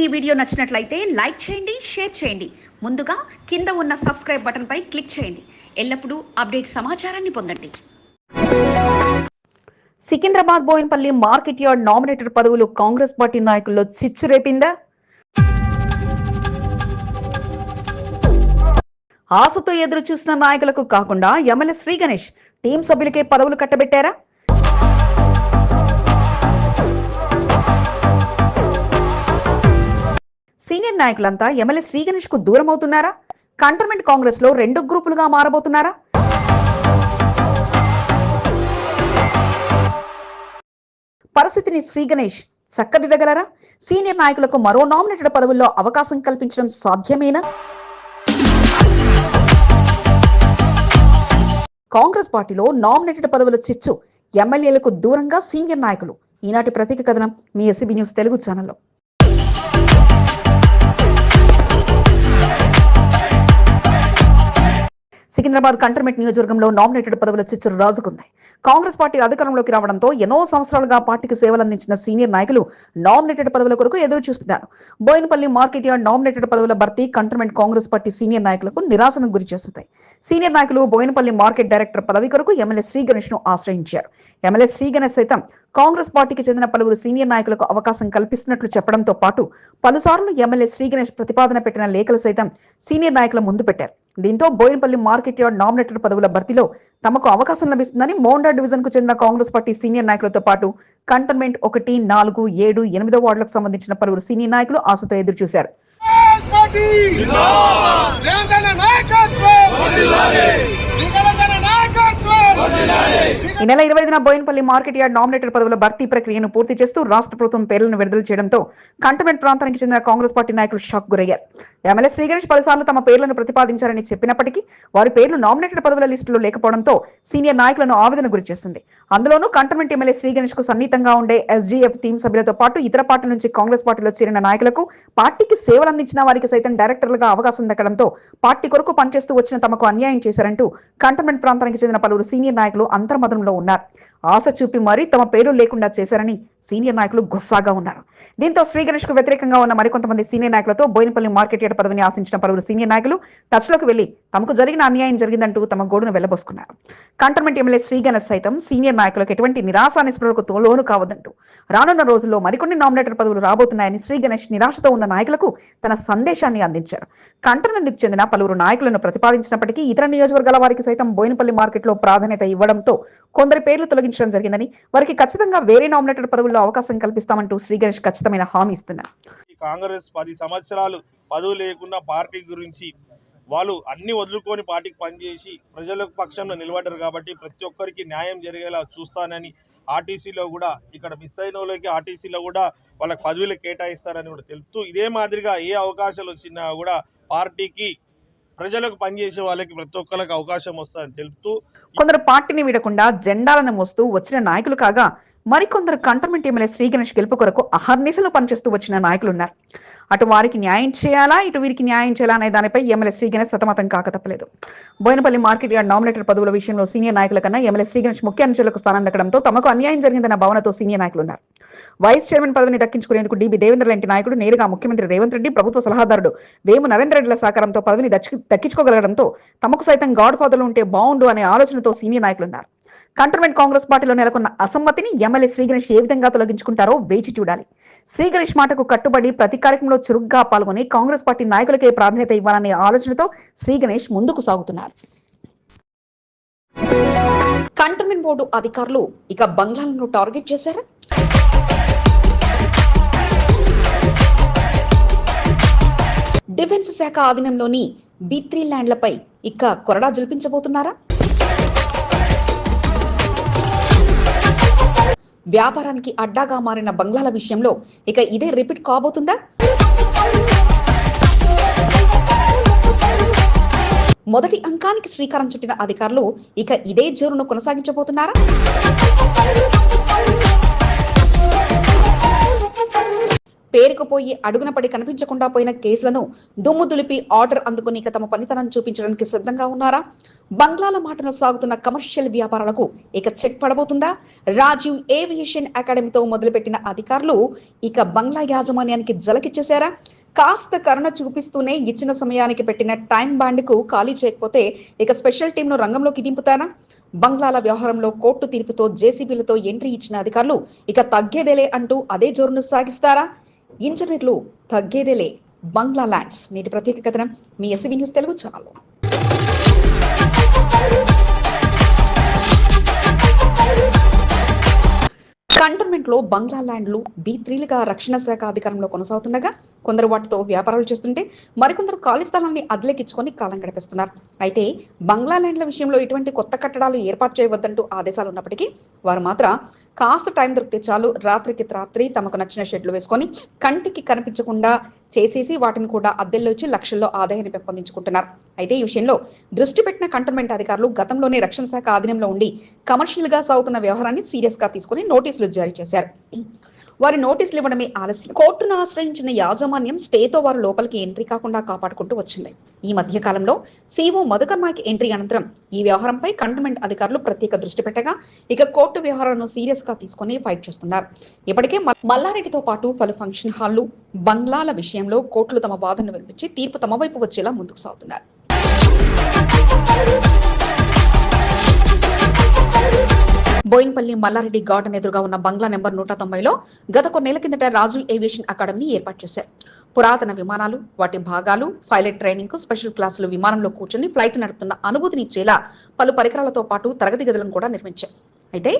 ఈ వీడియో నచ్చినట్లయితే లైక్ చేయండి షేర్ చేయండి. ముందుగా కింద ఉన్న సబ్స్క్రైబ్ బటన్పై క్లిక్ చేయండి. ఎల్లప్పుడూ అప్డేట్ సమాచారాన్ని పొందండి. Secunderabad Bowenpally market yard nominated పదవులు కాంగ్రెస్ పార్టీ నాయకుల్లో చిచ్చు రేపిందా? ఆశతో ఎదురు చూసిన నాయకులకు కాకుండా ఎమ్మెల్యే శ్రీ గణేష్ టీం సభ్యులకే పదవులు కట్టబెట్టారా? సీనియర్ నాయకులంతా ఎమ్మెల్యే శ్రీ గణేష్కు దూరం అవుతున్నారా కంటోన్మెంట్ కాంగ్రెస్లో రెండు గ్రూపులుగా మారబోతున్నారా? పరిస్థితిని శ్రీ గణేష్ చక్కదిద్దగలరా? సీనియర్ నాయకులకు మరో నామినేటెడ్ పదవుల్లో అవకాశం కల్పించడం సాధ్యమేనా? కాంగ్రెస్ పార్టీలో నామినేటెడ్ పదవుల చిచ్చు ఎమ్మెల్యేలకు దూరంగా సీనియర్ నాయకులు. ఈనాటి ప్రతీక కథనం మీ ఎస్బీ న్యూస్ తెలుగు ఛానల్లో. సికింద్రాబాద్ కంటర్మెంట్ నియోజకవర్గంలో నామినేటెడ్ పదవుల చిచ్చురు రాజుకుంది. కాంగ్రెస్ పార్టీ అధికారంలోకి రావడంతో ఎన్నో సంవత్సరాలుగా పార్టీకి సేవలందించిన సీనియర్ నాయకులు నామినేటెడ్ పదవుల కొరకు ఎదురు చూస్తున్నారు బోయినపల్లి మార్కెట్ యార్డ్ నామినేటెడ్ పదవుల భర్తీ కంటర్మెంట్ కాంగ్రెస్ పార్టీ సీనియర్ నాయకులకు నిరాశను గురి చేస్తుంది. సీనియర్ నాయకులు బోయినపల్లి మార్కెట్ డైరెక్టర్ పదవి కొరకు ఎమ్మెల్యే శ్రీ గణేష్ను ఆశ్రయించారు. ఎమ్మెల్యే శ్రీ గణేష్ సైతం కాంగ్రెస్ పార్టీకి చెందిన పలువురు సీనియర్ నాయకులకు అవకాశం కల్పిస్తున్నట్లు చెప్పడంతో పాటు పలుసార్లు ఎమ్మెల్యే శ్రీ గణేష్ ప్రతిపాదన పెట్టిన లేఖలు సైతం సీనియర్ నాయకుల ముందు పెట్టారు. దీంతో బోయినపల్లి మార్కెట్ యార్డ్ నామినేటెడ్ పదవుల భర్తీలో తమకు అవకాశం లభిస్తుందని మోండా డివిజన్కు చెందిన కాంగ్రెస్ పార్టీ సీనియర్ నాయకులతో పాటు కంటోన్మెంట్ ఒకటి నాలుగు ఏడు ఎనిమిదో వార్డులకు సంబంధించిన పలువురు సీనియర్ నాయకులు ఆశతో ఎదురు చూశారు. నాయకత్వం! ఈ నెల ఇరవై ఐదున బోయినపల్లి మార్కెట్ యార్డ్ నామినేటెడ్ పదవుల భర్తీ ప్రక్రియను పూర్తి చేస్తూ రాష్ట్ర ప్రభుత్వం పేర్లను విడుదల చేయడంతో కంటోన్మెంట్ ప్రాంతానికి చెందిన కాంగ్రెస్ పార్టీ నాయకులు షాక్ గురయ్యారు. ఎమ్మెల్యే శ్రీగణేష్ పలుసార్లు తమ పేర్లను ప్రతిపాదించారని చెప్పినప్పటికీ వారి పేర్లు నామినేటెడ్ పదవుల లిస్టులో లేకపోవడంతో సీనియర్ నాయకులను ఆవేదన గురి చేసింది. అందులోనూ కంటోన్మెంట్ ఎమ్మెల్యే శ్రీగణేష్కు సన్నిహితంగా ఉండే ఎస్డీఎఫ్ టీం సభ్యులతో పాటు ఇతర పార్టీల నుంచి కాంగ్రెస్ పార్టీలో చేరిన నాయకులకు పార్టీకి సేవలు అందించిన వారికి సైతం డైరెక్టర్లుగా అవకాశం దక్కడంతో పార్టీ కొరకు పనిచేస్తూ వచ్చిన తమకు అన్యాయం చేశారంటూ కంటోన్మెంట్ ప్రాంతానికి చెందిన పలువురు సీనియర్ నాయకులు అంతర్మతంలో ఉన్నారు. ఆశ చూపి మరీ తమ పేరు లేకుండా చేశారని సీనియర్ నాయకులు గుస్సాగా ఉన్నారు. దీంతో శ్రీ గణేష్కు వ్యతిరేకంగా ఉన్న మరికొంతమంది సీనియర్ నాయకులతో బోయినపల్లి మార్కెట్ యార్డ్ పదవిని ఆశించిన పలువురు సీనియర్ నాయకులు టచ్లోకి వెళ్ళి తమకు జరిగిన అన్యాయం జరిగిందంటూ తమ గోడును వెళ్ళబోసుకున్నారు. కంటోన్మెంట్ ఎమ్మెల్యే శ్రీ గణేష్ సైతం సీనియర్ నాయకులకు ఎటువంటి నిరాశ నిస్పృహలకు లోను కావద్దంటూ రానున్న రోజుల్లో మరికొన్ని నామినేటర్ పదవులు రాబోతున్నాయని శ్రీ గణేష్ నిరాశతో ఉన్న నాయకులకు తన సందేశాన్ని అందించారు. కంటోన్మెంట్కి చెందిన పలువురు నాయకులను ప్రతిపాదించినప్పటికీ ఇతర నియోజకవర్గాల వారికి సైతం బోయినపల్లి మార్కెట్లో ప్రాధాన్యత ఇవ్వడంతో కొందరి పేర్లు తొలగించడం జరిగిందని వారికి ఖచ్చితంగా వేరే నామినేటర్ పదవులు పదవుల్లో అవకాశం కల్పిస్తామంటూ శ్రీ గణేష్ ఖచ్చితమైన హామీ ఇస్తున్నారు. కాంగ్రెస్ పది సంవత్సరాలు పదవి లేకుండా పార్టీ గురించి వాళ్ళు అన్ని వదులుకొని పార్టీకి పనిచేసి ప్రజల పక్షంలో నిలబడ్డారు కాబట్టి ప్రతి ఒక్కరికి న్యాయం జరిగేలా చూస్తానని ఆర్టీసీలో కూడా ఇక్కడ మిస్ అయిన వాళ్ళకి ఆర్టీసీలో కూడా వాళ్ళకి పదవులు కేటాయిస్తారని కూడా తెలుపుతూ ఇదే మాదిరిగా ఏ అవకాశాలు వచ్చినా కూడా పార్టీకి ప్రజలకు పనిచేసే వాళ్ళకి ప్రతి ఒక్కరికి అవకాశం వస్తుందని తెలుపుతూ కొందరు పార్టీని వీడకుండా జెండాలను మోస్తూ వచ్చిన నాయకులు కాగా మరికొందరు కంటర్మెంట్ ఎమ్మెల్యే శ్రీ గణేష్ గెలుపు కొరకు అహర్నిశలు పనిచేస్తూ వచ్చిన నాయకులు ఉన్నారు అటు వారికి న్యాయం చేయాలా ఇటు వీరికి న్యాయం చేయాలా అనే దానిపై ఎమ్మెల్యే శ్రీ గణేష్ సతమతం కాక తప్పలేదు. బోయినపల్లి మార్కెట్ యార్డ్ నామినేటర్ పదవుల విషయంలో సీనియర్ నాయకుల కన్నా ఎమ్మెల్యే శ్రీ గణేష్ ముఖ్య అంశాలకు స్థానం దక్కడంతో తమకు అన్యాయం జరిగిందన్న భావనతో సీనియర్ నాయకులు ఉన్నారు వైస్ చైర్మన్ పదవిని దక్కించుకునేందుకు డిబి దేవేంద్ర లాంటి నాయకుడు నేరుగా ముఖ్యమంత్రి రేవంత్ రెడ్డి ప్రభుత్వ సలహాదారుడు వేము నరేంద్ర రెడ్డిల సహకారంతో పదవిని దక్కించుకోగలడంతో దక్కించుకోగలగడంతో తమకు సైతం గాడ్ ఫాదర్లు ఉంటే బాగుండు అనే ఆలోచనతో సీనియర్ నాయకులు ఉన్నారు కంటోన్మెంట్ కాంగ్రెస్ పార్టీలో నెలకొన్న అసమ్మతిని ఎమ్మెల్యే శ్రీ గణేష్ ఏ విధంగా తొలగించుకుంటారో వేచి చూడాలి. శ్రీ గణేష్ మాటకు కట్టుబడి ప్రతి కార్యక్రమంలో చురుగ్గా పాల్గొని కాంగ్రెస్ పార్టీ నాయకులకే ప్రాధాన్యత ఇవ్వాలనే ఆలోచనతో శ్రీ గణేష్ ముందుకు సాగుతున్నారు. కంటోన్మెంట్ బోర్డు అధికారులు ఇక బంగ్లాలను టార్గెట్ చేశారా? డిఫెన్స్ శాఖ ఆధీనంలోని బి త్రీ ల్యాండ్లపై ఇక కొరడా జల్పించబోతున్నారా? వ్యాపారానికి అడ్డాగా మారిన బంగ్లాల విషయంలో ఇక ఇదే రిపీట్ కాబోతుందా? మొదటి అంకానికి శ్రీకారం చుట్టిన అధికారులు ఇక ఇదే జోరును కొనసాగించబోతున్నారా? పేరుకుపోయి అడుగున పడి కనిపించకుండా పోయిన కేసులను దుమ్ము దులిపి ఆర్డర్ అందుకుని ఇక తమ పనితనం చూపించడానికి సిద్ధంగా ఉన్నారా? బంగ్లాల మాటను సాగుతున్న కమర్షియల్ వ్యాపారాలకు ఇక చెక్ పడబోతుందా? రాజీవ్ ఏవియేషన్ అకాడమీతో మొదలుపెట్టిన అధికారులు ఇక బంగ్లా యాజమాన్యానికి జలకిచ్చేశారా? కాస్త కరుణ చూపిస్తూనే ఇచ్చిన సమయానికి పెట్టిన టైం బాండ్కు ఖాళీ చేయకపోతే ఇక స్పెషల్ టీంను రంగంలోకి దింపుతారా బంగ్లాల వ్యవహారంలో కోర్టు తీర్పుతో జేసీబీలతో ఎంట్రీ ఇచ్చిన అధికారులు ఇక తగ్గేదేలే అంటూ అదే జోరును సాగిస్తారా? ఇంజనీర్లు తగ్గేదేలే. బంగ్లా ల్యాండ్స్ నేటి ప్రత్యేక కథనం మీ ఎస్సీబీ న్యూస్ తెలుగు ఛానల్లో. కంటోన్మెంట్లో బంగ్లా ల్యాండ్లు బి త్రీలుగా రక్షణ శాఖ అధికారంలో కొనసాగుతుండగా కొందరు వాటితో వ్యాపారాలు చేస్తుంటే మరికొందరు ఖాళీ స్థలాన్ని అద్దెలెక్కించుకొని కాలం గడిపిస్తున్నారు. అయితే బంగ్లా ల్యాండ్ల విషయంలో ఎటువంటి కొత్త కట్టడాలు ఏర్పాటు చేయవద్దంటూ ఆదేశాలు ఉన్నప్పటికీ వారు మాత్రం కాస్త టైం దొరికితే చాలు రాత్రికి రాత్రి తమకు నచ్చిన షెడ్లు వేసుకొని కంటికి కనిపించకుండా చేసేసి వాటిని కూడా అద్దెల్లో ఇచ్చి లక్షల్లో ఆదాయాన్ని పెంపొందించుకుంటున్నారు. అయితే ఈ విషయంలో దృష్టి పెట్టిన కంటోన్మెంట్ అధికారులు గతంలోనే రక్షణ శాఖ ఆధీనంలో ఉండి కమర్షియల్గా సాగుతున్న వ్యవహారాన్ని సీరియస్గా తీసుకుని నోటీసులు జారీ చేశారు. వారి నోటీసులు ఇవ్వడమే ఆలస్యం. కోర్టును ఆశ్రయించిన యాజమాన్యం స్టేతో వారు లోపలికి ఎంట్రీ కాకుండా కాపాడుకుంటూ వచ్చింది. ఈ మధ్య కాలంలో సీఓ మధుకర్ నాయక్ ఎంట్రీ అనంతరం ఈ వ్యవహారంపై కంటోన్మెంట్ అధికారులు ప్రత్యేక దృష్టి పెట్టగా ఇక కోర్టు వ్యవహారాలను సీరియస్గా తీసుకుని ఫైట్ చేస్తున్నారు. ఇప్పటికే మల్లారెడ్డితో పాటు పలు ఫంక్షన్ హాళ్ళు బంగ్లాల విషయంలో కోర్టులు తమ వాదనను వినిపించి తీర్పు తమ వైపు వచ్చేలా ముందుకు సాగుతున్నారు. బోయిన్పల్లి మల్లారెడ్డి గార్డెన్ ఎదురుగా ఉన్న బంగ్లా నెంబర్ నూట తొంభైలో గత కొన్నేళ్ళ కిందట రాజుల్ ఏవియేషన్ అకాడమీని ఏర్పాటు చేశారు. పురాతన విమానాలు వాటి భాగాలు పైలట్ ట్రైనింగ్కు స్పెషల్ క్లాసులు విమానంలో కూర్చొని ఫ్లైట్ నడుపుతున్న అనుభూతినిచ్చేలా పలు పరికరాలతో పాటు తరగతి గదులను కూడా నిర్మించారు. అయితే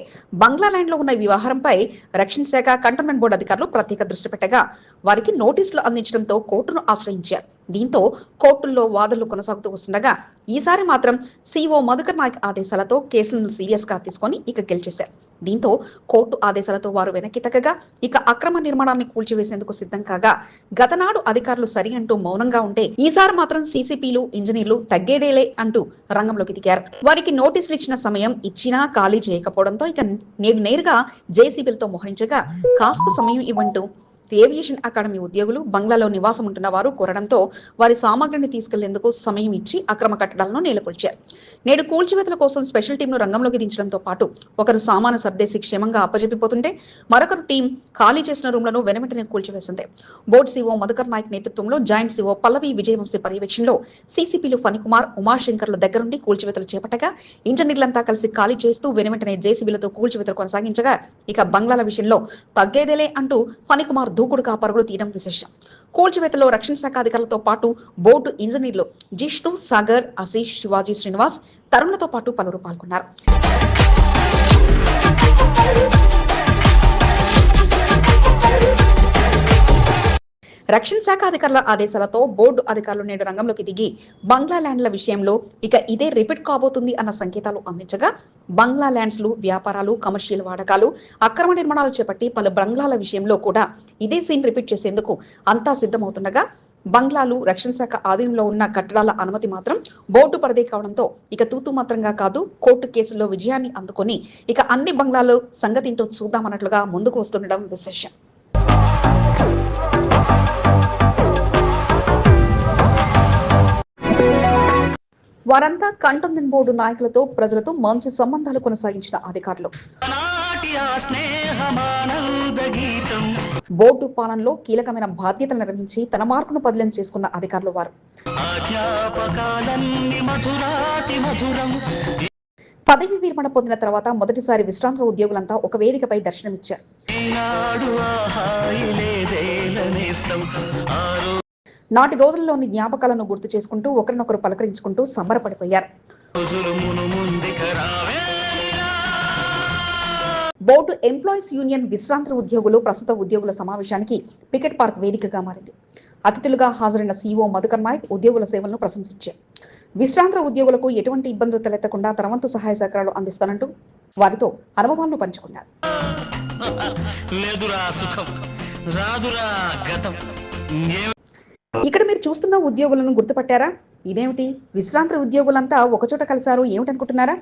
బంగ్లా లో ఉన్న ఈ వ్యవహారంపై రక్షణ శాఖ కంటోన్మెంట్ బోర్డు అధికారులు ప్రత్యేక దృష్టి పెట్టగా వారికి నోటీసులు అందించడంతో కోర్టును ఆశ్రయించారు. దీంతో కోర్టుల్లో వాదనలు కొనసాగుతూ వస్తుండగా ఈసారి మాత్రం సీఓ మధుకర్ నాయక్ ఆదేశాలతో కేసులను సీరియస్గా తీసుకొని ఇక గెలిచేశారు. దీంతో కోర్టు ఆదేశాలతో వారు వెనక్కి తగ్గగా ఇక అక్రమ నిర్మాణాన్ని కూల్చివేసేందుకు సిద్ధం కాగా గతనాడు అధికారులు సరి అంటూ మౌనంగా ఉంటే ఈసారి మాత్రం సీసీపీలు ఇంజనీర్లు తగ్గేదేలే అంటూ రంగంలోకి దిగారు. వారికి నోటీసులు ఇచ్చిన సమయం ఇచ్చినా ఖాళీ చేయకపోవడంతో ఇక నేడు నేరుగా జేసీబీలతో మోహరించగా కాస్త సమయం ఇవ్వంటూ ఏవియేషన్ అకాడమీ ఉద్యోగులు బంగ్లాలో నివాసం ఉంటున్న వారు కోరడంతో వారి సామాగ్రిని తీసుకెళ్ళేందుకు సమయం ఇచ్చి అక్రమ కట్టడాలను నేలకొల్చారు. నేడు కూల్చివేతల కోసం స్పెషల్ టీంను రంగంలోకి దించడంతో పాటు ఒకరు సామాను సర్దేసి క్షేమంగా అప్పజెప్పిపోతుంటే మరొకరు టీం ఖాళీ చేసిన రూమ్లను వెనవెంటనే కూల్చివేసింది. బోర్డు సీఓ మధుకర్ నాయక్ నేతృత్వంలో జాయింట్ సీఓ పల్లవి విజయవంశీ పర్యవేక్షణలో సీసీపీలు ఫణికుమార్ ఉమాశంకర్ల దగ్గరుండి కూల్చివేతలు చేపట్టగా ఇంజనీర్లంతా కలిసి ఖాళీ చేస్తూ వెనువెంటనే జేసీబీలతో కూల్చివేతలు కొనసాగించగా ఇక బంగ్లాల విషయంలో తగ్గేదేలే అంటూ ఫణికుమార్ దూకుడుగా పరుగులు తీయడం విశేషం. కూల్చివేతలో రక్షణ శాఖ అధికారులతో పాటు బోర్డు ఇంజనీర్లు జిష్ణు సాగర్ ఆశీష్ శివాజీ శ్రీనివాస్ తరుణ్లతో పాటు పలువురు పాల్గొన్నారు. రక్షణ శాఖ అధికారుల ఆదేశాలతో బోర్డు అధికారులు నేడు రంగంలోకి దిగి బంగ్లా ల్యాండ్ల విషయంలో ఇక ఇదే రిపీట్ కాబోతుంది అన్న సంకేతాలు అందించగా బంగ్లా ల్యాండ్స్లు వ్యాపారాలు కమర్షియల్ వాడకాలు అక్రమ నిర్మాణాలు చేపట్టి పలు బంగ్లాల విషయంలో కూడా ఇదే సీన్ రిపీట్ చేసేందుకు అంతా సిద్ధమవుతుండగా బంగ్లాలు రక్షణ శాఖ ఆధీనంలో ఉన్న కట్టడాల అనుమతి మాత్రం బోర్డు పరిధి కావడంతో ఇక తూతు మాత్రంగా కాదు కోర్టు కేసుల్లో విజయాన్ని అందుకొని ఇక అన్ని బంగ్లాలు సంగతింటూ చూద్దామన్నట్లుగా ముందుకు వస్తుండడం విశేషం. వారంతా కంటోన్మెంట్ బోర్డు నాయకులతో ప్రజలతో మంచి సంబంధాలు కొనసాగించిన అధికారులు. బోర్డు పాలనలో కీలకమైన బాధ్యతలు నిర్వహించి తన మార్కును బదిలీ చేసుకున్న అధికారులు వారు. పదవి విరమణ పొందిన తర్వాత మొదటిసారి విశ్రాంత ఉద్యోగులంతా ఒక వేదికపై దర్శనమిచ్చారు. నాటి రోజుల్లోని జ్ఞాపకాలను గుర్తు చేసుకుంటూ ఒకరినొకరు పలకరించుకుంటూ సంబరపడిపోయారు. బోర్డు ఎంప్లాయీస్ యూనియన్ విశ్రాంత ఉద్యోగులు ప్రస్తుత ఉద్యోగుల సమావేశానికి పికెట్ పార్క్ వేదికగా మారింది. అతిథులుగా హాజరైన సీఓ మధుకర్ నాయక్ ఉద్యోగుల సేవలను ప్రశంసించారు. విశ్రాంత ఉద్యోగులకు ఎటువంటి ఇబ్బందులు తలెత్తకుండా తన వంతు సహాయ సహకారాలు అందిస్తానంటూ వారితో అనుభవాలను పంచుకున్నారు. రాదురా గతం. ఇక్కడ మీరు చూస్తున్న ఉద్యోగులను గుర్తుపట్టారా? ఇదేమిటి? విశ్రాంత ఉద్యోగులంతా ఒకచోట కలిశారు ఏమిటనుకుంటున్నారా?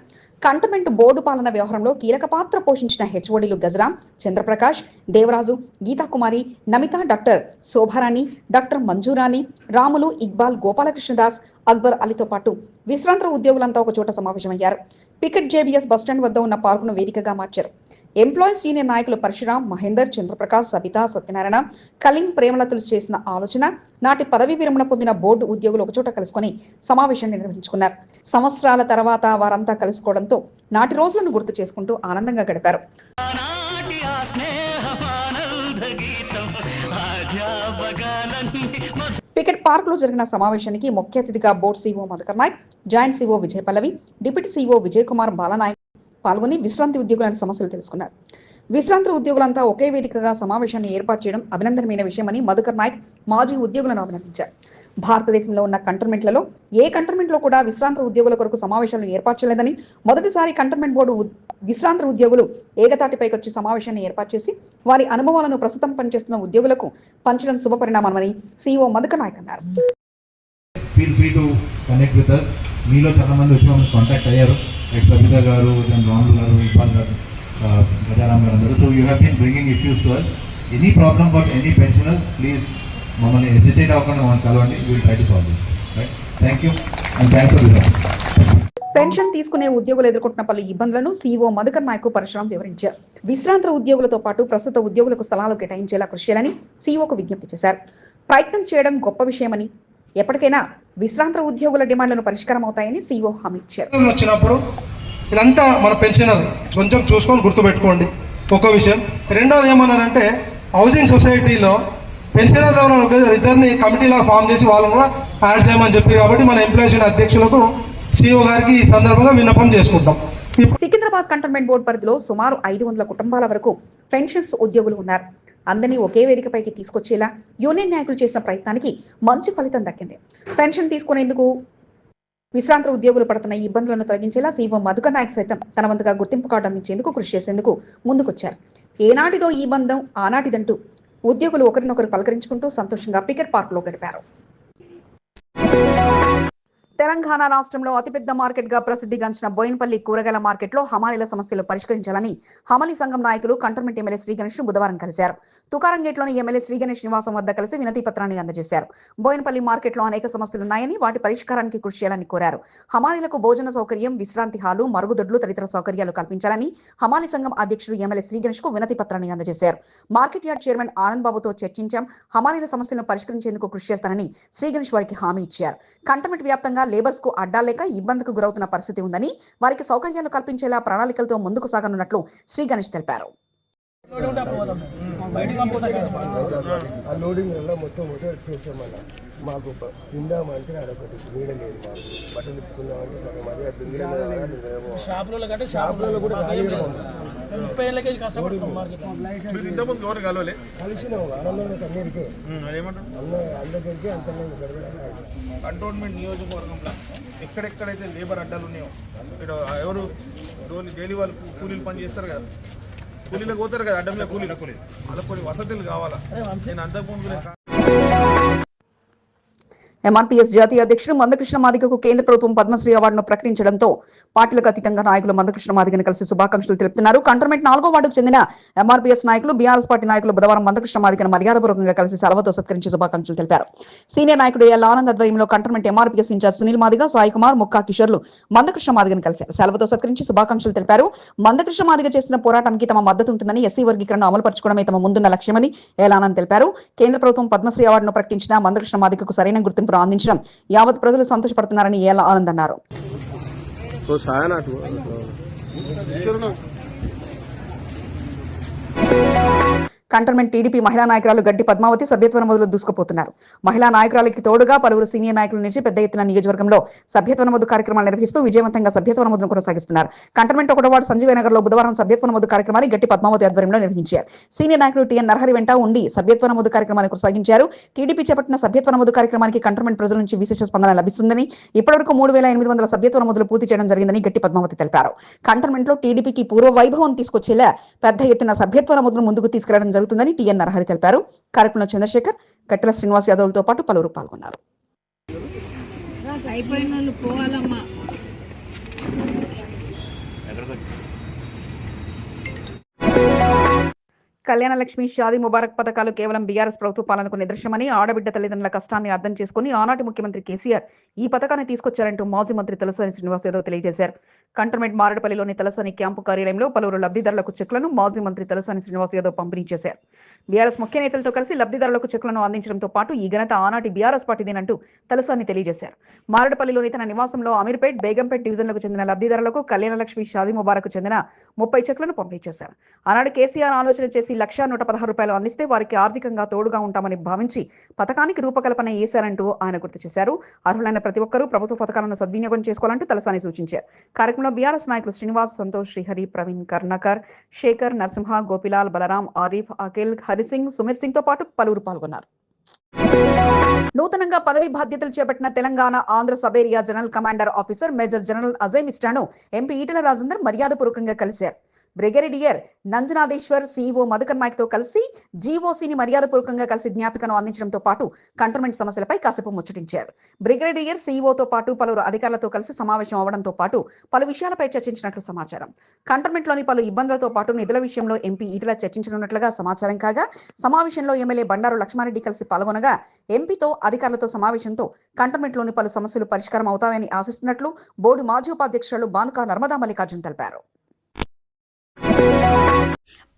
కంటమెంట్ బోర్డు పాలన వ్యవహారంలో కీలక పాత్ర పోషించిన హెచ్ఓడీలు గజరాం చంద్రప్రకాష్ దేవరాజు గీతాకుమారి నమిత డాక్టర్ శోభారాణి డాక్టర్ మంజూరాణి రాములు ఇక్బాల్ గోపాలకృష్ణదాస్ అక్బర్ అలీతో పాటు విశ్రాంత ఉద్యోగులంతా ఒక చోట సమావేశమయ్యారు. పికెట్ జేబీఎస్ బస్టాండ్ వద్ద ఉన్న పార్కును వేదికగా మార్చారు. ఎంప్లాయీస్ యూనియన్ నాయకులు పరశురాం మహేందర్ చంద్రప్రకాష్ సబిత సత్యనారాయణ కలింగ్ ప్రేమలతలు చేసిన ఆలోచన నాటి పదవి విరమణ పొందిన బోర్డు ఉద్యోగులు ఒకచోట కలుసుకొని సమావేశాన్ని నిర్వహించుకున్నారు. సంవత్సరాల తర్వాత వారంతా కలుసుకోవడంతో నాటి రోజులను గుర్తు చేసుకుంటూ ఆనందంగా గడిపారు. పికెట్ పార్క్లో జరిగిన సమావేశానికి ముఖ్య అతిథిగా board CO Madhukar Nayak joint CO Vijay Pallavi deputy CO Vijay Kumar Balanayak పాల్గొని విశ్రాంతి ఉద్యోగుల సమస్యలు తెలుసుకున్నారు. విశ్రాంతి ఉద్యోగులంతా ఒకే వేదికగా సమావేశాన్ని ఏర్పాటు చేయడం అభినందనమైన విషయమని మధుకర్ నాయక్ మాజీ ఉద్యోగులను అభినందించారు. భారతదేశంలో ఉన్న కంటోన్మెంట్లలో ఏ కంటర్మెంట్లో కూడా విశ్రాంత ఉద్యోగుల కొరకు సమావేశాలను ఏర్పాటు చేయలేదని మొదటిసారి కంటోన్మెంట్ బోర్డు విశ్రాంత ఉద్యోగులు ఏకతాటిపైకి వచ్చి సమావేశాన్ని ఏర్పాటు చేసి వారి అనుభవాలను ప్రస్తుతం పనిచేస్తున్న ఉద్యోగులకు పంచడం శుభపరిణామని సీఈఓ మధుకర్ నాయక్ అన్నారు. మీలో చాలా మంది వచ్చి కాంటాక్ట్ అయ్యారు. సబిత గారు దెన్ రాములు గారు ఇక్బాల్ గారు గజారాం గారు అందరూ. So you have been bringing issues to us any problem for any pensioners please మమ్మల్ని హెసిటేట్ అవ్వకుండా మమ్మల్ని కలవండి. Will try to solve right thank you and thanks for this pension తీసుకునే ఉద్యోగులు ఎదుర్కొంటున్న పలు ఇబ్బందులను సీఈఓ మధుకర్ నాయక్ పరశురాం వివరించారు. విశ్రాంత ఉద్యోగులతో పాటు ప్రస్తుత ఉద్యోగులకు స్థలాలు కేటాయించేలా కృషి చేయాలని సీఈఓకు విజ్ఞప్తి చేశారు. ప్రయత్నం చేయడం గొప్ప విషయమని ఎప్పటికైనా విశ్రాంత ఉద్యోగుల డిమాండ్లను పరిష్కారం అవుతాయని సీఓ హామీ ఇచ్చారు. వచ్చినప్పుడు ఇదంతా మన పెన్షనర్ కొంచెం చూసుకొని గుర్తుపెట్టుకోండి. ఒక విషయం రెండోది ఏమన్నారంటే హౌసింగ్ సొసైటీలో పెన్షనర్ ఇద్దరిని కమిటీలా ఫామ్ చేసి వాళ్ళని కూడా యాడ్ చేయమని చెప్పి కాబట్టి మన ఎంప్లాయీస్ అధ్యక్షులకు సీఓ గారికి ఈ సందర్భంగా విన్నపం చేసుకుంటాం. సికింద్రాబాద్ కంటోన్మెంట్ బోర్డు పరిధిలో సుమారు ఐదు వందల కుటుంబాల వరకు పెన్షన్స్ ఉద్యోగులు ఉన్నారు. అందరినీ ఒకే వేదికపైకి తీసుకొచ్చేలా యూనియన్ నాయకులు చేసిన ప్రయత్నానికి మంచి ఫలితం దక్కింది. పెన్షన్ తీసుకునేందుకు విశ్రాంత ఉద్యోగులు పడుతున్న ఇబ్బందులను తొలగించేలా సీఓ మధుకర్ నాయక్ సైతం తన వంతుగా గుర్తింపు కార్డు అందించేందుకు కృషి చేసేందుకు ముందుకొచ్చారు. ఏనాటిదో ఈ బంధం ఆనాటిదంటూ ఉద్యోగులు ఒకరినొకరు పలకరించుకుంటూ సంతోషంగా పికెట్ పార్క్లో గడిపారు. తెలంగాణ రాష్ట్రంలో అతిపెద్ద మార్కెట్గా ప్రసిద్ధిగాంచిన బోయినపల్లి కూరగాయల మార్కెట్లో హమాలీల సమస్యలు పరిష్కరించాలని హమాలీ సంఘం నాయకులు కంటోన్మెంట్ ఎమ్మెల్యే శ్రీ గణేష్ బుధవారం కలిశారు. తుకారం గేట్లోని ఎమ్మెల్యే శ్రీ గణేష్ నివాసం వద్ద కలిసి వినతి పత్రాన్ని అందజేశారు. బోయినపల్లి మార్కెట్లో అనేక సమస్యలున్నాయని వాటి పరిష్కారానికి కృషి చేయాలని కోరారు. హమాలీలకు భోజన సౌకర్యం విశ్రాంతి హాలు మరుగుదొడ్లు తదితర సౌకర్యాలు కల్పించాలని హమాలీ సంఘం అధ్యక్షుడు ఎమ్మెల్యే శ్రీ గణేష్కు వినతి పత్రాన్ని అందజేశారు. మార్కెట్ యార్డ్ చైర్మన్ ఆనంద్ బాబుతో చర్చించాం. హమాలీల సమస్యలను పరిష్కరించేందుకు కృషి చేస్తానని శ్రీ గణేష్ వారికి హామీ ఇచ్చారు. కంటమెంట్ వ్యాప్తంగా లేబర్స్కు అడ్డాలేక ఇబ్బందికి గురవుతున్న పరిస్థితి ఉందని వారికి సౌకర్యాలు కల్పించేలా ప్రణాళికలతో ముందుకు సాగనున్నట్లు శ్రీ గణేష్ తెలిపారు. ఆ లోడింగ్ వల్ల మొత్తం మొత్తం చేసామన్న మాకు తిందామంటే అదొకటి నీడ లేదు మాకు. బట్టలు ఇప్పుకుందామంటే సగం అదే దుంగిరేమో షాపులలో కూడా ఖాళీగా ఆనందంలో అందరికీ. అందరికీ అంత కంటోన్మెంట్ నియోజకవర్గంలో ఎక్కడెక్కడైతే లేబర్ అడ్డాలు ఉన్నాయో ఇక్కడ ఎవరు డోలి డైలీ వాళ్ళు కూలీలు పని చేస్తారు కదా. కూలీలకు పోతారు కదా అడ్డంలో కూలీలు. వాళ్ళకి కొన్ని వసతులు కావాలా? నేను అంతకుముందు ఎంఆర్పీఎస్ జాతీయ అధ్యక్షుడు మందకృష్ణ మాదిగకు కేంద్ర ప్రభుత్వం పద్మశ్రీ అవార్డును ప్రకటించడంతో పార్టీలకు అతీతంగా నాయకులు మందకృష్ణ మాదిగని కలిసి శుభాకాంక్షలు తెలుపుతున్నారు. కంటోన్మెంట్ నాలుగో వార్డుకు చెందిన ఎంఆర్పీఎస్ నాయకులు బీఆర్ఎస్ పార్టీ నాయకులు బుధవారం మందకృష్ణ మాదిగను మర్యాదపూర్వకంగా కలిసి సెలవుతో సత్కరించి శుభాకాంక్షలు తెలిపారు. సీనియర్ నాయకుడు ఎల్ ఆనంద్ ఆధ్వర్యంలో cantonment MRPS in-charge Sunil Madiga Sai Kumar Mukka కిషోర్లు Mandakrishna మాదిగని కలిశారు సెలవుతో సత్కరించి శుభాకాంక్షలు తెలిపారు. మందకృష్ణ మాదిగ చేస్తున్న పోరాటానికి తమ మద్దతు ఉంటుందని ఎస్సీ వర్గీకరణ అమలు పరచుకోవడమే తమ ముందున్న లక్ష్యమని ఎల్ ఆనంద్ తెలిపారు. కేంద్ర ప్రభుత్వం పద్మశ్రీ అవార్డును ప్రకటించిన మందకృష్ణ మాదిగకు సరైన గుర్తింపును అందించడం యావత్ ప్రజలు సంతోషపడుతున్నారని ఏల ఆనంద్ అన్నారు. కంటోన్మెంట్ టీడీపీ మహిళా నాయకురాలు గడ్డి పద్మావతి సభ్యత్వ నమోదులో దూసుకుపోతున్నారు. మహిళా నాయకురాలకి తోడుగా పలువురు సీనియర్ నాయకుల నుంచి పెద్ద ఎత్తున నియోజకవర్గంలో సభ్యత్వ నమోదు కార్యక్రమాలు నిర్వహిస్తూ విజయవంతంగా సభ్యత్వ నమోదును కొనసాగిస్తున్నారు. కంటోన్మెంట్ ఒకటో వార్డు సంజీవ నగర్లో బుధవారం సభ్యత్వ నమోదు కార్యక్రమాన్ని గట్టి పద్మావతి ఆధ్వర్యంలో నిర్వహించారు. సీనియర్ నాయకులు టీఎన్ నరహరి వెంట ఉండి సభ్యత్వ నమోదు కార్యక్రమాన్ని కొనసాగించారు. టీడీపీ చేపట్టిన సభ్యత్వ నమోదు కార్యక్రమానికి కంటోన్మెంట్ ప్రజల నుంచి విశేష స్పందన లభిస్తుందని ఇప్పటివరకు మూడు వేల ఎనిమిది వందల సభ్యత్వ నమోదులు పూర్తి చేయడం జరిగిందని గట్టి పద్మావతి తెలిపారు. కంటోన్మెంట్లో టీడీపీకి పూర్వ వైభవం తీసుకొచ్చేలా పెద్ద ఎత్తున సభ్యత్వ నమోదును ముందుకు తీసుకెళ్ళడం జరుగుతుందని టీఎన్ నరహరి తెలిపారు. కార్యక్రమంలో చంద్రశేఖర్ కట్టెల శ్రీనివాస్ యాదవ్లతో పాటు పలువురు పాల్గొన్నారు. కళ్యాణ లక్ష్మి షాదీ ముబారక్ పథకాలు కేవలం బీఆర్ఎస్ ప్రభుత్వ పాలనకు నిదర్శనమని ఆడబిడ్డ తల్లిదండ్రుల కష్టాన్ని అర్థం చేసుకుని ఆనాటి ముఖ్యమంత్రి కేసీఆర్ ఈ పథకాన్ని తీసుకొచ్చారంటూ మాజీ మంత్రి తలసాని శ్రీనివాస్ యాదవ్ తెలియజేశారు. కంటోన్మెంట్ మారడపల్లిలోని తలసాని క్యాంపు కార్యాలయంలో పలువురు లబ్ధిదారులకు చెక్లను మాజీ మంత్రి తలసాని శ్రీనివాస్ యాదవ్ పంపిణీ చేశారు. బీఆర్ఎస్ ముఖ్య నేతలతో కలిసి లబ్ధిదారులకు చెక్లను అందించడంతో పాటు ఈ ఘనత ఆనాటి బీఆర్ఎస్ పార్టీదేనంటూ తలసాని తెలియజేశారు. మారడపల్లిలోని తన నివాసంలో అమీర్పేట్ బేగంపేట్ డివిజన్లకు చెందిన లబ్ధిదారులకు కళ్యాణలక్ష్మి షాదీ ముబారక్ చెందిన ముప్పై చెక్లను పంపిణీ చేశారు. ఆనాడు కేసీఆర్ ఆలోచన చేసి లక్ష నూట పదహారు రూపాయలు అందిస్తే వారికి ఆర్థికంగా తోడుగా ఉంటామని భావించి పథకానికి రూపకల్పన చేశారంటూ ఆయన గుర్తు చేశారు. అర్హులైన ప్రతి ఒక్కరూ ప్రభుత్వ పథకాలను సద్వినియోగం చేసుకోవాలంటూ తలసాని సూచించారు. కార్యక్రమంలో బీఆర్ఎస్ నాయకులు శ్రీనివాస్ సంతోష్ శ్రీహరి ప్రవీణ్ కర్ణకర్ శేఖర్ నరసింహ గోపిలాల్ బలరాం ఆరిఫ్ అఖిల్ హరిసింగ్ సుమిత్ సింగ్తో పాటు పలువురు పాల్గొన్నారు. నూతనంగా పదవి బాధ్యతలు చేపట్టిన Telangana Andhra sub area general commander officer major general Ajay మిస్టాను MP Etela Rajender మర్యాదపూర్వకంగా కలిశారు. బ్రిగేడియర్ నంజనాదేశ్వర్ సీఈఓ మధుకర్ నాయక్తో కలిసి జీఓసీని మర్యాదపూర్వకంగా కలిసి జ్ఞాపికను అందించడంతో పాటు కంటోన్మెంట్ సమస్యలపై కాసేపు ముచ్చటించారు. బ్రిగేడియర్ సీఈఓతో పాటు పలువురు అధికారులతో కలిసి సమావేశం అవడంతో పాటు పలు విషయాలపై చర్చించినట్లు సమాచారం. కంటోన్మెంట్లోని పలు ఇబ్బందులతో పాటు నిధుల విషయంలో ఎంపీ ఈటల చర్చించనున్నట్లుగా సమాచారం కాగా సమావేశంలో ఎమ్మెల్యే బండారు లక్ష్మారెడ్డి కలిసి పాల్గొనగా ఎంపీతో అధికారులతో సమావేశంతో కంటోన్మెంట్లోని పలు సమస్యలు పరిష్కారం అవుతాయని ఆశిస్తున్నట్లు బోర్డు మాజీ ఉపాధ్యక్షులు బానుకా నర్మదా మల్లికార్జున్ తెలిపారు.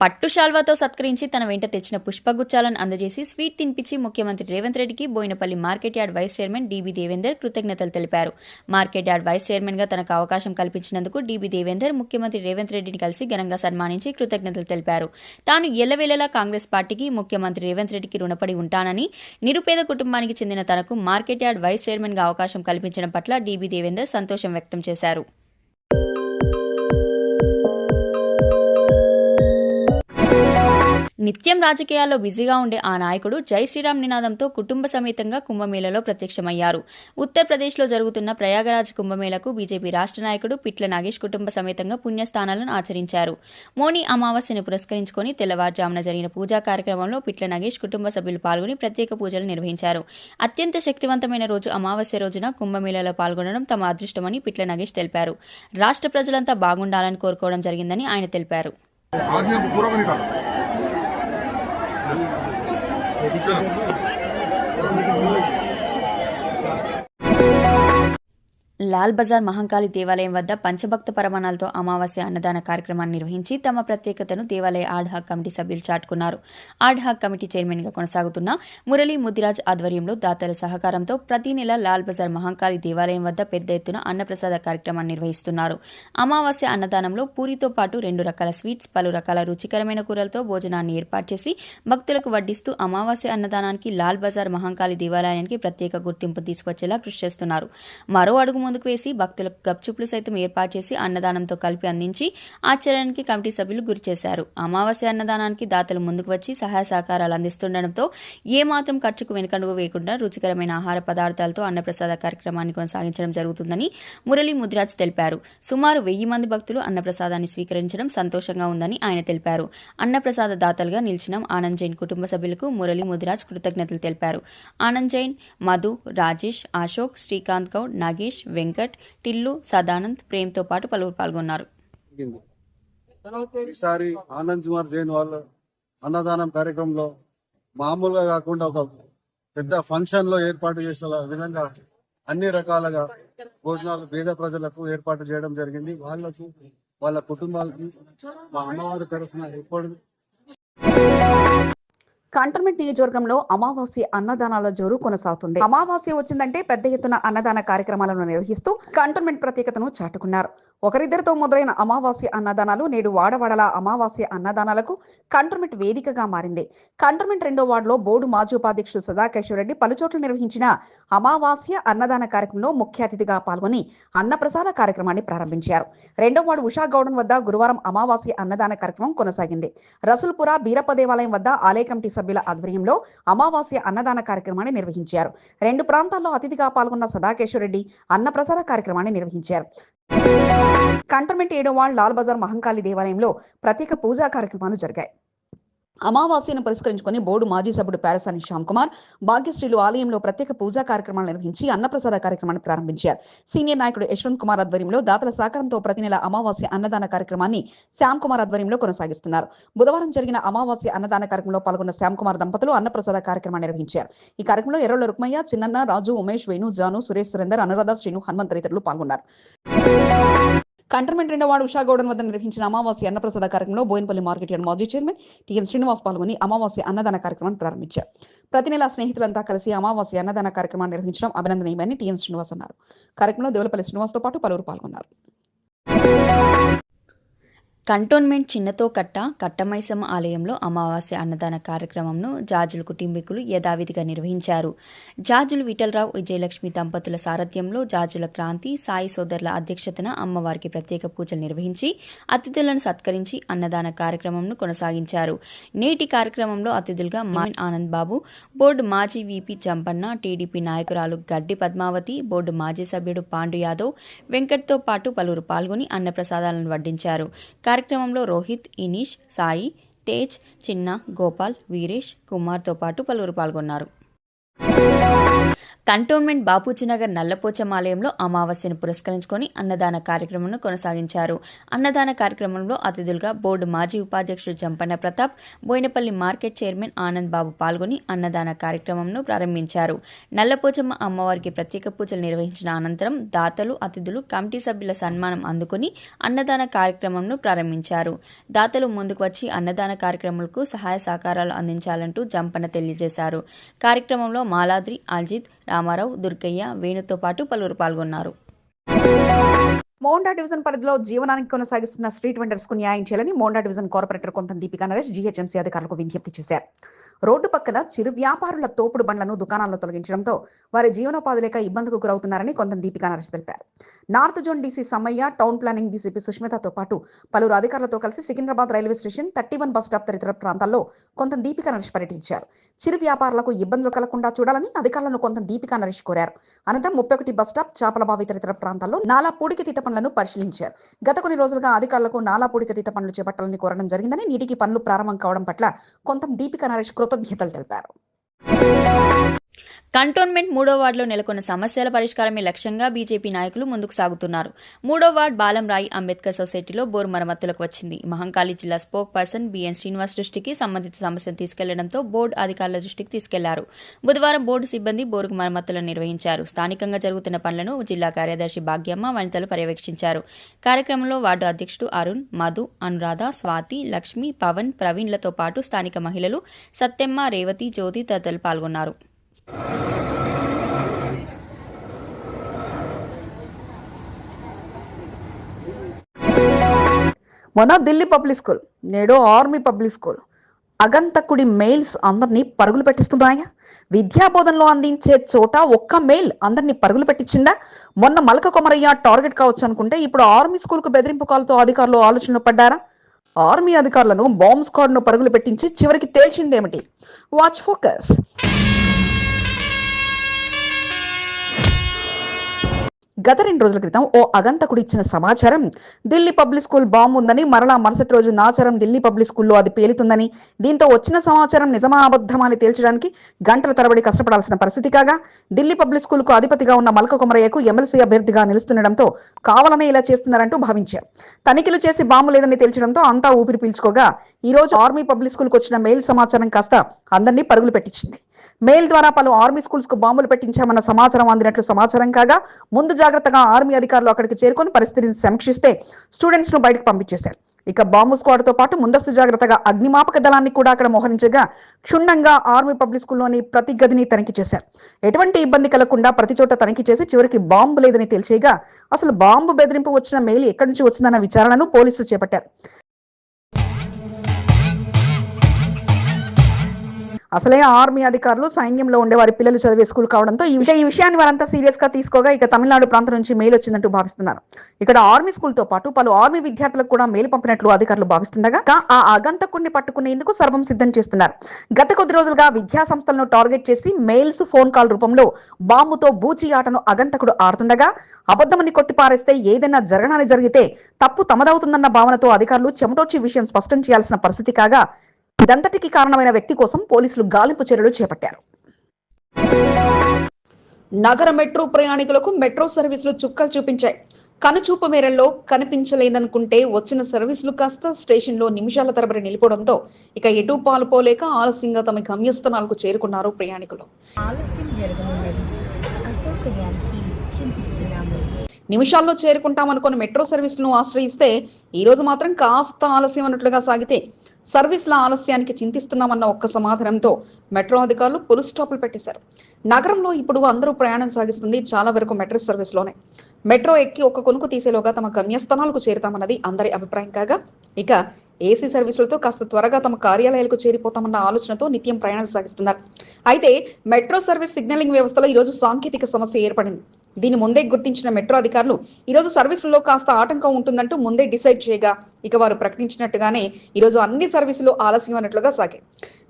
పట్టు శాల్వాతో సత్కరించి తన వెంట తెచ్చిన పుష్పగుచ్చాలను అందజేసి స్వీట్ తినిపించి ముఖ్యమంత్రి రేవంత్ రెడ్డికి Bowenpally market yard vice chairman DB Devender కృతజ్ఞతలు తెలిపారు. మార్కెట్ యార్డ్ వైస్ చైర్మన్గా తనకు అవకాశం కల్పించినందుకు డీబీ దేవేందర్ ముఖ్యమంత్రి రేవంత్ రెడ్డిని కలిసి ఘనంగా సన్మానించి కృతజ్ఞతలు తెలిపారు. తాను ఎల్లవేళలా కాంగ్రెస్ పార్టీకి ముఖ్యమంత్రి రేవంత్ రెడ్డికి రుణపడి ఉంటానని నిరుపేద కుటుంబానికి చెందిన తనకు మార్కెట్ యార్డ్ వైస్ చైర్మన్గా అవకాశం కల్పించడం పట్ల డీబీ దేవేందర్ సంతోషం వ్యక్తం చేశారు. నిత్యం రాజకీయాల్లో బిజీగా ఉండే ఆ నాయకుడు జై శ్రీరామ్ నినాదంతో కుటుంబ సమేతంగా కుంభమేళలో ప్రత్యక్షమయ్యారు. ఉత్తరప్రదేశ్లో జరుగుతున్న ప్రయాగరాజ్ కుంభమేళకు బీజేపీ రాష్ట్ర నాయకుడు పిట్ల నాగేష్ కుటుంబ సమేతంగా పుణ్యస్థానాలను ఆచరించారు. మోని అమావాస్యను పురస్కరించుకొని తెల్లవారుజామున జరిగిన పూజా కార్యక్రమంలో పిట్ల నాగేష్ కుటుంబ సభ్యులు పాల్గొని ప్రత్యేక పూజలు నిర్వహించారు. అత్యంత శక్తివంతమైన రోజు అమావాస్య రోజున కుంభమేళలో పాల్గొనడం తమ అదృష్టమని పిట్ల నాగేష్ తెలిపారు. రాష్ట్ర ప్రజలంతా బాగుండాలని కోరుకోవడం జరిగిందని ఆయన తెలిపారు. চলো। లాల్ బజార్ మహంకాళి దేవాలయం వద్ద పంచభక్త పరమాణాలతో అమావాస్య అన్నదాన కార్యక్రమాన్ని నిర్వహించి తమ ప్రత్యేకతను దేవాలయ ఆడ్హాక్ కమిటీ సభ్యులు చాటుకున్నారు. ఆడ్హాక్ కమిటీ చైర్మన్గా కొనసాగుతున్న మురళీ ముదిరాజ్ ఆధ్వర్యంలో దాతల సహకారంతో ప్రతి నెల లాల్ బజార్ మహంకాళి దేవాలయం వద్ద పెద్ద ఎత్తున అన్నప్రసాద కార్యక్రమాన్ని నిర్వహిస్తున్నారు. అమావాస్య అన్నదానంలో పూరితో పాటు రెండు రకాల స్వీట్స్ పలు రకాల రుచికరమైన కూరలతో భోజనాన్ని ఏర్పాటు చేసి భక్తులకు వడ్డిస్తూ అమావాస్య అన్నదానానికి లాల్ బజార్ మహంకాళి దేవాలయానికి ప్రత్యేక గుర్తింపు తీసుకొచ్చేలా కృషి చేస్తున్నారు. మరో అడుగు ముందుకు వేసి భక్తులకు గప్చుప్లు సైతం ఏర్పాటు చేసి అన్నదానంతో కలిపి అందించి ఆశ్చర్యానికి కమిటీ సభ్యులు గురి చేశారు. అమావాస్య అన్నదానానికి దాతలు ముందుకు వచ్చి సహాయ సహకారాలు అందిస్తుండటంతో ఏమాత్రం ఖర్చుకు వెనుకడుగు వేయకుండా రుచికరమైన ఆహార పదార్థాలతో అన్నప్రసాద కార్యక్రమాన్ని కొనసాగించడం జరుగుతుందని మురళీ ముద్రాజ్ తెలిపారు. సుమారు వెయ్యి మంది భక్తులు అన్నప్రసాదాన్ని స్వీకరించడం సంతోషంగా ఉందని ఆయన తెలిపారు. అన్నప్రసాద దాతలుగా నిలిచిన ఆనంద్ జైన్ కుటుంబ సభ్యులకు మురళీ ముదిరాజ్ కృతజ్ఞతలు తెలిపారు. ఆనంద్ జైన్ మధు రాజేష్ అశోక్ శ్రీకాంత్ గౌడ్ నాగేష్ వెంకట్ టిల్లు సదానంద్ ప్రేమ్తో పాటు పలువురు పాల్గొన్నారు. ఈసారి ఆనంద్ కుమార్ జైన్ వాళ్ళ అన్నదానం కార్యక్రమంలో మామూలుగా కాకుండా ఒక పెద్ద ఫంక్షన్లో ఏర్పాటు చేసిన విధంగా అన్ని రకాలుగా భోజనాలు పేద ప్రజలకు ఏర్పాటు చేయడం జరిగింది. వాళ్ళకు వాళ్ళ కుటుంబాలకి మా అమ్మవారి తరఫున ఎప్పుడు కంటోన్మెంట్ నియోజకవర్గంలో అమావాస్య అన్నదానాల జోరు కొనసాగుతుంది. అమావాస్య వచ్చిందంటే పెద్ద ఎత్తున అన్నదాన కార్యక్రమాలను నిర్వహిస్తూ కంటోన్మెంట్ ప్రత్యేకతను చాటుకున్నారు. ఒకరిద్దరితో మొదలైన అమావాస్య అన్నదానాలు నేడు వాడవాడల అమావాస్య అన్నదానాలకు కంటర్మెంట్ వేదికగా మారింది. కంటర్మెంట్ రెండో వార్డులో బోర్డు మాజీ ఉపాధ్యక్షుడు సదాకేశ్వర రెడ్డి పలుచోట్ల నిర్వహించిన అమావాస్య అన్నదాన కార్యక్రమంలో ముఖ్య అతిథిగా పాల్గొని అన్నప్రసాద కార్యక్రమాన్ని ప్రారంభించారు. రెండో వార్డు ఉషా గౌడన్ వద్ద గురువారం అమావాస్య అన్నదాన కార్యక్రమం కొనసాగింది. రసుల్పుర బీరప్ప దేవాలయం వద్ద ఆలయ కమిటీ సభ్యుల ఆధ్వర్యంలో అమావాస్య అన్నదాన కార్యక్రమాన్ని నిర్వహించారు. రెండు ప్రాంతాల్లో అతిథిగా పాల్గొన్న సదాకేశ్వర రెడ్డి అన్నప్రసాద కార్యక్రమాన్ని నిర్వహించారు. కంటోన్మెంట్ ఏడో వార్డ్ లాల్ బజార్ మహంకాళి దేవాలయంలో ప్రత్యేక పూజా కార్యక్రమాలు జరిగాయి. అమావాస్యను పురస్కరించుకుని బోర్డు మాజీ సభ్యుడు పారసాని శ్యామ్ కుమార్ భాగ్యశ్రీలు ఆలయంలో ప్రత్యేక పూజా కార్యక్రమాలు నిర్వహించి అన్నప్రసాద కార్యక్రమాన్ని ప్రారంభించారు. సీనియర్ నాయకుడు యశ్వంత్ కుమార్ ఆధ్వర్యంలో దాతల సహకారంతో ప్రతి నెల అమావాస్య అన్నదాన కార్యక్రమాన్ని శ్యామ్ కుమార్ ఆధ్వర్యంలో కొనసాగిస్తున్నారు. బుధవారం జరిగిన అమావాస్య అన్నదాన కార్యక్రమంలో పాల్గొన్న శ్యామ్ కుమార్ దంపతులు అన్నప్రసాద కార్యక్రమాన్ని నిర్వహించారు. ఈ కార్యక్రమంలో ఎర్రల రుక్మయ్య చిన్నన్న రాజు ఉమేష్ వేణు జాను సురేష్ సురేందర్ అనురాధ శ్రీను హనుమంత్ తదితరులు పాల్గొన్నారు. కంటర్మెంట్ రెండో ఉషా ఉషాగౌడన్ వద్ద నిర్వహించిన అమావాస్య అన్నప్రసాద కార్యక్రమంలో బోయినపల్లి మార్కెట్ యార్డ్ మాజీ చైర్మన్ టిఎన్ శ్రీనివాస్ పాల్గొని అమావాస్య అన్నదాన కార్యక్రమాన్ని ప్రారంభించారు. ప్రతి నెల స్నేహితులంతా కలిసి అమావాస్య అన్నదాన కార్యక్రమాన్ని నిర్వహించడం అభినందనీయమని టిఎన్ శ్రీనివాస్ అన్నారు. కార్యక్రమంలో దేవులపల్లి శ్రీనివాస్తో పాటు పలువురు పాల్గొన్నారు. కంటోన్మెంట్ చిన్నతో కట్ట కట్టమైసమ్మ ఆలయంలో అమావాస్య అన్నదాన కార్యక్రమంను జాజుల కుటుంబీకులు యథావిధిగా నిర్వహించారు. జాజులు విఠలరావు విజయలక్ష్మి దంపతుల సారథ్యంలో జాజుల క్రాంతి సాయి సోదరుల అధ్యక్షతన అమ్మవారికి ప్రత్యేక పూజలు నిర్వహించి అతిథులను సత్కరించి అన్నదాన కార్యక్రమంను కొనసాగించారు. నేటి కార్యక్రమంలో అతిథులుగా మాన్ ఆనంద్ బాబు బోర్డు మాజీ వీపీ చంపన్న టీడీపీ నాయకురాలు గడ్డి పద్మావతి బోర్డు మాజీ సభ్యుడు పాండు యాదవ్ వెంకట్తో పాటు పలువురు పాల్గొని అన్నప్రసాదాలను వడ్డించారు. కార్యక్రమంలో రోహిత్ ఇనీష్ సాయి తేజ్ చిన్న గోపాల్ వీరేష్ కుమార్తో పాటు పలువురు పాల్గొన్నారు. కంటోన్మెంట్ బాపూజీనగర్ నల్లపోచమాలయంలో అమావాస్యను పురస్కరించుకొని అన్నదాన కార్యక్రమంను కొనసాగించారు. అన్నదాన కార్యక్రమంలో అతిథులుగా బోర్డు మాజీ ఉపాధ్యక్షుడు జంపన్న ప్రతాప్ బోయినపల్లి మార్కెట్ చైర్మన్ ఆనంద్ బాబు పాల్గొని అన్నదాన కార్యక్రమంను ప్రారంభించారు. నల్లపోచమ్మ అమ్మవారికి ప్రత్యేక పూజలు నిర్వహించిన అనంతరం దాతలు అతిథులు కమిటీ సభ్యుల సన్మానం అందుకుని అన్నదాన కార్యక్రమంను ప్రారంభించారు. దాతలు ముందుకు వచ్చి అన్నదాన కార్యక్రమాలకు సహాయ సహకారాలు అందించాలంటూ జంపన్న తెలియజేశారు. కార్యక్రమంలో మాలాద్రి అల్జిత్ రామారావు దుర్గయ్య వేణుతో పాటు పలువురు పాల్గొన్నారు. మోండా డివిజన్ పరిధిలో జీవనానికి కొనసాగిస్తున్న స్ట్రీట్ వెండర్స్కు న్యాయం చేయాలని మోండా డివిజన్ కార్పొరేటర్ కొంత దీపికా నరేష్ జీహెచ్ఎంసీ అధికారులకు విజ్ఞప్తి చేశారు. రోడ్డు పక్కన చిరు వ్యాపారుల తోపుడు బండ్లను దుకాణాల్లో తొలగించడంతో వారి జీవనోపాధి లేక ఇబ్బందులకు గురవుతున్నారని కొంత దీపికా నరేష్ తెలిపారు. North zone DC Sammaiah town planning DCP సుష్మితతో పాటు పలువురు అధికారులతో కలిసి Secunderabad railway station thirty one bus stop తదితర ప్రాంతాల్లో కొంత దీపికా నరేష్ పర్యటించారు. చిరు వ్యాపారులకు ఇబ్బందులు కలగకుండా చూడాలని అధికారులను కొంత దీపికా నరేష్ కోరారు. అనంతరం ముప్పై ఒకటి బస్ స్టాప్ చాపలబావి తదితర ప్రాంతాల్లో నాలా పూడికతీత పనులను పరిశీలించారు. గత కొన్ని రోజులుగా అధికారులకు నాలా పూడికతీత పనులు చేపట్టాలని కోరడం జరిగిందని నీటికి పనులు ప్రారంభం కావడం పట్ల కొంత దీపికా నరేష్ కృతజ్ఞతలు తెలిపారు కంటోన్మెంట్ మూడో వార్డులో నెలకొన్న సమస్యల పరిష్కారమే లక్ష్యంగా బీజేపీ నాయకులు ముందుకు సాగుతున్నారు. మూడో వార్డ్ బాలంరాయి అంబేద్కర్ సొసైటీలో బోర్ మరమ్మతులకు వచ్చింది. మహంకాళి జిల్లా స్పోక్ పర్సన్ బిఎన్ శ్రీనివాస్ దృష్టికి సంబంధిత సమస్యను తీసుకెళ్ళడంతో బోర్డు అధికారుల దృష్టికి తీసుకెళ్ళారు. బుధవారం బోర్డు సిబ్బంది బోరుకు మరమ్మతులను నిర్వహించారు. స్థానికంగా జరుగుతున్న పనులను జిల్లా కార్యదర్శి భాగ్యమ్మ వనితలు పర్యవేక్షించారు. కార్యక్రమంలో వార్డు అధ్యక్షుడు అరుణ్ మధు అనురాధ స్వాతి లక్ష్మి పవన్ ప్రవీణ్లతో పాటు స్థానిక మహిళలు సత్తెమ్మ రేవతి జ్యోతి తదితరులు పాల్గొన్నారు. మొన్న ఢిల్లీ పబ్లిక్ స్కూల్ నేడు ఆర్మీ పబ్లిక్ స్కూల్. అగంతకుడి మెయిల్స్ అందరినీ పరుగులు పెట్టిస్తున్నాయా? విద్యాబోధనలో అందించే చోట ఒక్క మెయిల్ అందరినీ పరుగులు పెట్టించిందా మొన్న మలక కొమరయ్య టార్గెట్ కావచ్చు అనుకుంటే ఇప్పుడు ఆర్మీ స్కూల్కు బెదిరింపు కాల్తో అధికారులు ఆలోచనలు పడ్డారా? ఆర్మీ అధికారులను బాంబ్ స్క్వాడ్ను పరుగులు పెట్టించి చివరికి తేల్చిందేమిటి? Watch focus. గత రెండు రోజుల క్రితం ఓ అగంతకుడు ఇచ్చిన సమాచారం ఢిల్లీ పబ్లిక్ స్కూల్ బాంబు ఉందని మరలా మరుసటి రోజు నాచారం ఢిల్లీ పబ్లిక్ స్కూల్లో అది పేలుతుందని దీంతో వచ్చిన సమాచారం నిజమా అబద్ధమా అని తేల్చడానికి గంటల తరబడి కష్టపడాల్సిన పరిస్థితి కాగా ఢిల్లీ పబ్లిక్ స్కూల్కు అధిపతిగా ఉన్న మల్క కుమరయ్యకు ఎమ్మెల్సీ అభ్యర్థిగా నిలుస్తుండటంతో కావాలనే ఇలా చేస్తున్నారంటూ భావించారు. తనిఖీలు చేసి బాంబు లేదని తేల్చడంతో అంతా ఊపిరి పీల్చుకోగా ఈ రోజు ఆర్మీ పబ్లిక్ స్కూల్కు వచ్చిన మెయిల్ సమాచారం కాస్త అందరినీ పరుగులు పెట్టించింది. మెయిల్ ద్వారా పలు ఆర్మీ స్కూల్స్కు బాంబులు పెట్టించామన్న సమాచారం అందినట్లు సమాచారం కాగా ముందు జాగ్రత్తగా ఆర్మీ అధికారులు అక్కడికి చేరుకొని పరిస్థితిని సమీక్షిస్తే స్టూడెంట్స్ను బయటకు పంపించేశారు. ఇక బాంబు స్క్వాడ్తో పాటు ముందస్తు జాగ్రత్తగా అగ్నిమాపక దళాన్ని కూడా అక్కడ మోహరించగా క్షుణ్ణంగా ఆర్మీ పబ్లిక్ స్కూల్లోని ప్రతి గదిని తనిఖీ చేశారు. ఎటువంటి ఇబ్బంది కలగకుండా ప్రతి చోట తనిఖీ చేసి చివరికి బాంబు లేదని తెలిసేగా అసలు బాంబు బెదిరింపు వచ్చిన మెయిల్ ఎక్కడి నుంచి వచ్చిందన్న విచారణను పోలీసులు చేపట్టారు. అసలే ఆర్మీ అధికారులు సైన్యంలో ఉండే వారి పిల్లలు చదివే స్కూల్ కావడంతో ఈ విషయ ఈ విషయాన్ని వారంతా సీరియస్గా తీసుకోగా ఇక తమిళనాడు ప్రాంతం నుంచి మెయిల్ వచ్చిందంటూ భావిస్తున్నారు. ఇక్కడ ఆర్మీ స్కూల్తో పాటు పలు ఆర్మీ విద్యార్థులకు కూడా మెయిల్ పంపినట్లు అధికారులు భావిస్తుండగా ఆ అగంతకుణ్ణి పట్టుకునేందుకు సర్వం సిద్ధం చేస్తున్నారు. గత కొద్ది రోజులుగా విద్యా సంస్థలను టార్గెట్ చేసి మెయిల్స్ ఫోన్ కాల్ రూపంలో బాంబుతో బూచి ఆటను అగంతకుడు ఆడుతుండగా అబద్ధమని కొట్టి పారేస్తే ఏదైనా జరగడానికి జరిగితే తప్పు తమదవుతుందన్న భావనతో అధికారులు చెమటోచి విషయం స్పష్టం చేయాల్సిన పరిస్థితి కాగా ఇదంతటికి కారణమైన వ్యక్తి కోసం పోలీసులు గాలింపు చర్యలు చేపట్టారు. నగర మెట్రో ప్రయాణికులకు మెట్రో సర్వీసులు చుక్కలు చూపించాయి. కనుచూపు మేరల్లో కనిపించలేదనుకుంటే వచ్చిన సర్వీసులు కాస్త స్టేషన్లో నిమిషాల తరబడి నిలిపడంతో ఇక ఎటు పాలుపోలేక ఆలస్యంగా తమ గమ్యస్థానాలకు చేరుకున్నారు ప్రయాణికులు. నిమిషాల్లో చేరుకుంటామనుకున్న మెట్రో సర్వీసులను ఆశ్రయిస్తే ఈ రోజు మాత్రం కాస్త ఆలస్యం అన్నట్లుగా సాగితే సర్వీసుల ఆలస్యానికి చింతిస్తున్నామన్న ఒక్క సమాధానంతో మెట్రో అధికారులు పులు స్టాపులు పెట్టేశారు. నగరంలో ఇప్పుడు అందరూ ప్రయాణం సాగిస్తుంది చాలా వరకు మెట్రో సర్వీస్లోనే. మెట్రో ఎక్కి ఒక్క కొనుక్కు తీసేలోగా తమ గమ్యస్థానాలకు చేరుతామన్నది అందరి అభిప్రాయం కాగా ఇక ఏసీ సర్వీసులతో కాస్త త్వరగా తమ కార్యాలయాలకు చేరిపోతామన్న ఆలోచనతో నిత్యం ప్రయాణాలు సాగిస్తున్నారు. అయితే మెట్రో సర్వీస్ సిగ్నలింగ్ వ్యవస్థలో ఈరోజు సాంకేతిక సమస్య ఏర్పడింది. దీని ముందే గుర్తించిన మెట్రో అధికారులు ఈరోజు సర్వీసుల్లో కాస్త ఆటంకం ఉంటుందంటూ ముందే డిసైడ్ చేయగా ఇక వారు ప్రకటించినట్టుగానే ఈరోజు అన్ని సర్వీసులు ఆలస్యం అన్నట్లుగా సాగాయి.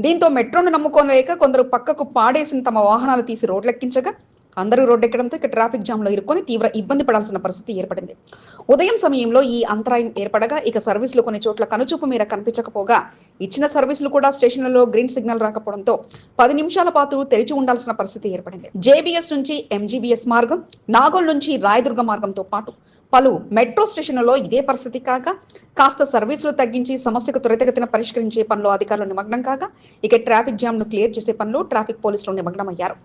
దీంతో మెట్రోను నమ్ముకోలేక కొందరు పక్కకు పాడేసిన తమ వాహనాలు తీసి రోడ్లెక్కించగా అందరూ రోడ్డెక్కడంతో ఇక ట్రాఫిక్ జామ్లో ఇరుక్కొని తీవ్ర ఇబ్బంది పడాల్సిన పరిస్థితి ఏర్పడింది. ఉదయం సమయంలో ఈ అంతరాయం ఏర్పడగా ఇక సర్వీసులు కొన్ని చోట్ల కనుచూపు మేర కనిపించకపోగా ఇచ్చిన సర్వీసులు కూడా స్టేషన్లలో గ్రీన్ సిగ్నల్ రాకపోవడంతో పది నిమిషాల పాటు తెరిచి ఉండాల్సిన పరిస్థితి ఏర్పడింది. జేబీఎస్ నుంచి ఎంజీబీఎస్ మార్గం నాగోల్ నుంచి రాయదుర్గ మార్గంతో పాటు పలు మెట్రో స్టేషన్లలో ఇదే పరిస్థితి కాగా కాస్త సర్వీసులు తగ్గించి సమస్యకు త్వరితగతిన పరిష్కరించే పనిలో అధికారులు నిమగ్నం కాగా ఇక ట్రాఫిక్ జామ్ను క్లియర్ చేసే పనిలో ట్రాఫిక్ పోలీసులు నిమగ్నమయ్యారు.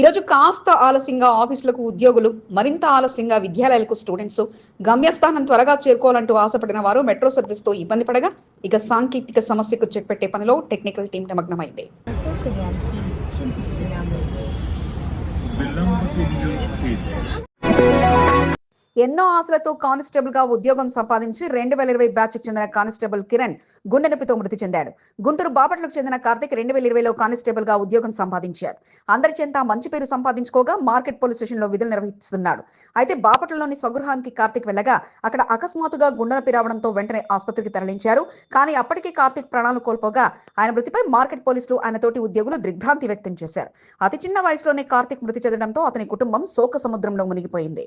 ఈరోజు కాస్త ఆలస్యంగా ఆఫీసులకు ఉద్యోగులు మరింత ఆలస్యంగా విద్యాలయాలకు స్టూడెంట్స్ గమ్యస్థానం త్వరగా చేరుకోవాలంటూ ఆశపడిన వారు మెట్రో సర్వీస్తో ఇబ్బంది పడగా ఇక సాంకేతిక సమస్యకు చెక్ పెట్టే పనిలో టెక్నికల్ టీం నిమగ్నమైంది. could do. ఎన్నో ఆశలతో కానిస్టేబుల్గా ఉద్యోగం సంపాదించి రెండు వేల ఇరవై బ్యాచ్ చెందిన కానిస్టేబుల్ కిరణ్ గుండె నొప్పితో మృతి చెందాడు. గుంటూరు బాపట్లకు చెందిన కార్తిక్ రెండు వేల ఇరవైలో కానిస్టేబుల్గా ఉద్యోగం సంపాదించాడు. అందరి చెంత మంచి పేరు సంపాదించుకోగా మార్కెట్ పోలీస్ స్టేషన్లో విధులు నిర్వహిస్తున్నాడు. అయితే బాపట్లలోని స్వగృహానికి కార్తిక్ వెళ్ళగా అక్కడ అకస్మాత్తుగా గుండె నొప్పి రావడంతో వెంటనే ఆసుపత్రికి తరలించారు. కానీ అప్పటికే కార్తిక్ ప్రాణాలు కోల్పోగా ఆయన మృతిపై మార్కెట్ పోలీసులు ఆయన తోటి ఉద్యోగులు దిగ్భ్రాంతి వ్యక్తం చేశారు. అతి చిన్న వయసులోనే కార్తిక్ మృతి చెందడంతో అతని కుటుంబం శోక సముద్రంలో మునిగిపోయింది.